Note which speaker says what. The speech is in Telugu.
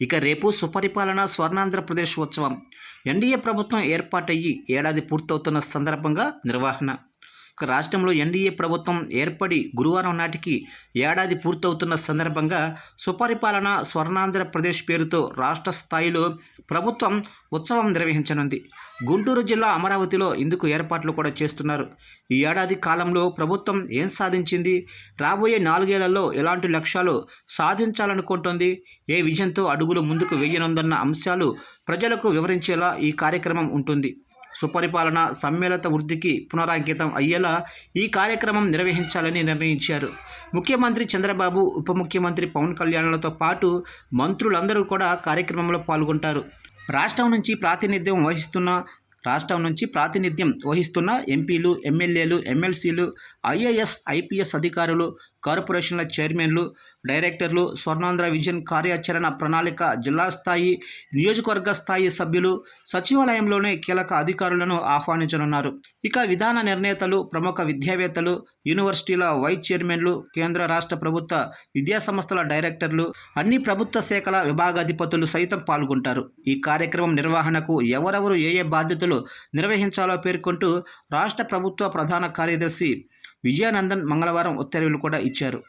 Speaker 1: ఇక రేపు సుపరిపాలన స్వర్ణాంధ్రప్రదేశ్ ఉత్సవం. ఎన్డీఏ ప్రభుత్వం ఏర్పాటయ్యి ఏడాది పూర్తవుతున్న సందర్భంగా నిర్వహణ. రాష్ట్రంలో ఎన్డీఏ ప్రభుత్వం ఏర్పడి గురువారం నాటికి ఏడాది పూర్తవుతున్న సందర్భంగా సుపరిపాలన స్వర్ణాంధ్రప్రదేశ్ పేరుతో రాష్ట్ర స్థాయిలో ప్రభుత్వం ఉత్సవం నిర్వహించనుంది. గుంటూరు జిల్లా అమరావతిలో ఇందుకు ఏర్పాట్లు కూడా చేస్తున్నారు. ఈ ఏడాది కాలంలో ప్రభుత్వం ఏం సాధించింది? రాబోయే నాలుగేళ్ళలో ఎలాంటి లక్ష్యాలు సాధించాలనుకుంటోంది? ఏ విజన్తో అడుగులు ముందుకు వేయనుందన్న అంశాలు ప్రజలకు వివరించేలా ఈ కార్యక్రమం ఉంటుంది. సుపరిపాలన సమ్మిళిత వృద్ధికి పునరాంకితం అయ్యేలా ఈ కార్యక్రమం నిర్వహించాలని నిర్ణయించారు. ముఖ్యమంత్రి చంద్రబాబు ఉప ముఖ్యమంత్రి పవన్ కళ్యాణ్లతో పాటు మంత్రులందరూ కూడా కార్యక్రమంలో పాల్గొంటారు. రాష్ట్రం నుంచి ప్రాతినిధ్యం వహిస్తున్న రాష్ట్రం నుంచి ప్రాతినిధ్యం వహిస్తున్న ఎంపీలు ఎమ్మెల్యేలు ఎమ్మెల్సీలు ఐఏఎస్ ఐపీఎస్ అధికారులు కార్పొరేషన్ల చైర్మన్లు డైరెక్టర్లు స్వర్ణాంధ్ర విజన్ కార్యాచరణ ప్రణాళిక జిల్లా స్థాయి నియోజకవర్గ స్థాయి సభ్యులు సచివాలయంలోనే కీలక అధికారులను ఆహ్వానించనున్నారు. ఇక విధాన నిర్ణేతలు ప్రముఖ విద్యావేత్తలు యూనివర్సిటీల వైస్ చైర్మన్లు కేంద్ర రాష్ట్ర ప్రభుత్వ విద్యాసంస్థల డైరెక్టర్లు అన్ని ప్రభుత్వ శాఖల విభాగాధిపతులు సైతం పాల్గొంటారు. ఈ కార్యక్రమం నిర్వహణకు ఎవరెవరు ఏ ఏ బాధ్యతలు నిర్వహించాలో పేర్కొంటూ రాష్ట్ర ప్రభుత్వ ప్రధాన కార్యదర్శి విజయానందన్ మంగళవారం ఉత్తర్వులు కూడా ఇచ్చారు.